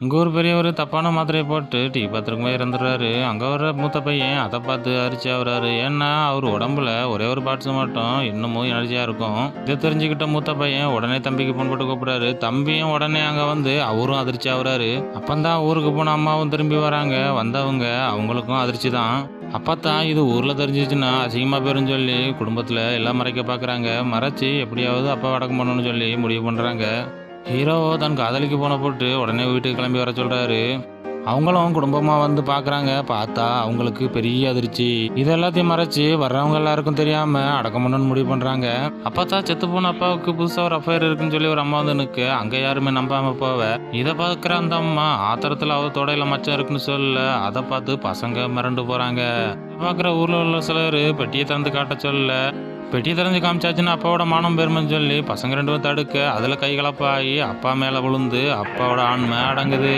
இங்கே ஒரு பெரியவர் தப்பான மாத்திரையை போட்டு டீ பாத்திரக்குமே இறந்துடுறாரு. அங்கே வர மூத்த பையன் அதை பார்த்து அரிச்சு ஆகுறாரு ஏன்னா அவர் உடம்புல ஒரே ஒரு பார்ட்ஸ் மட்டும் இன்னமும் எனர்ஜியாக இருக்கும். இதை தெரிஞ்சுக்கிட்ட மூத்த பையன் உடனே தம்பிக்கு ஃபோன் போட்டு கூப்பிடுறாரு. தம்பியும் உடனே அங்கே வந்து அவரும் அதிர்ச்சி ஆகுறாரு அப்பந்தான் ஊருக்கு போன அம்மாவும் திரும்பி வராங்க. வந்தவங்க அவங்களுக்கும் அதிர்ச்சி தான் அப்பத்தான் இது ஊரில் தெரிஞ்சிச்சுன்னா அசிங்கமாக போயிரும் சொல்லி குடும்பத்தில் எல்லாம் மறைக்க பார்க்குறாங்க மறைச்சு எப்படியாவது அப்பா வடக்கம் பண்ணணும்னு சொல்லி முடிவு பண்ணுறாங்க ஹீரோ தன் காதலிக்கு போன போட்டு உடனே வீட்டுக்கு கிளம்பி வர சொல்றாரு. அவங்களும் குடும்பமா வந்து பாக்குறாங்க. பார்த்தா அவங்களுக்கு பெரிய அதிர்ச்சி. இது எல்லாத்தையும் மறைச்சு வர்றவங்க எல்லாருக்கும் தெரியாம அடக்கம் பண்ணணும்னு முடிவு பண்றாங்க. அப்பதான் செத்து போன அப்பாவுக்கு புதுசா ஒரு அஃபயர் இருக்குன்னு சொல்லி ஒரு அம்மா வந்து நிற்கு அங்க யாருமே நம்பாம போவ. இதை பார்க்குற அந்த அம்மா ஆத்திரத்துல அவ தொடையில மச்சம் இருக்குன்னு சொல்ல அதை பார்த்து பசங்க மிரண்டு போறாங்க. பார்க்குற ஊர்ல உள்ள சிலர் பெட்டியை திறந்து காட்ட சொல்ல பெட்டியை திறந்து காமிச்சாச்சுன்னு அப்பாவோட மானம் பெருமைன்னு சொல்லி பசங்க ரெண்டு பேரும் தடுக்க அதில் கை கலப்பாகி அப்பா மேலே விழுந்து அப்பாவோட ஆண்மை அடங்குது.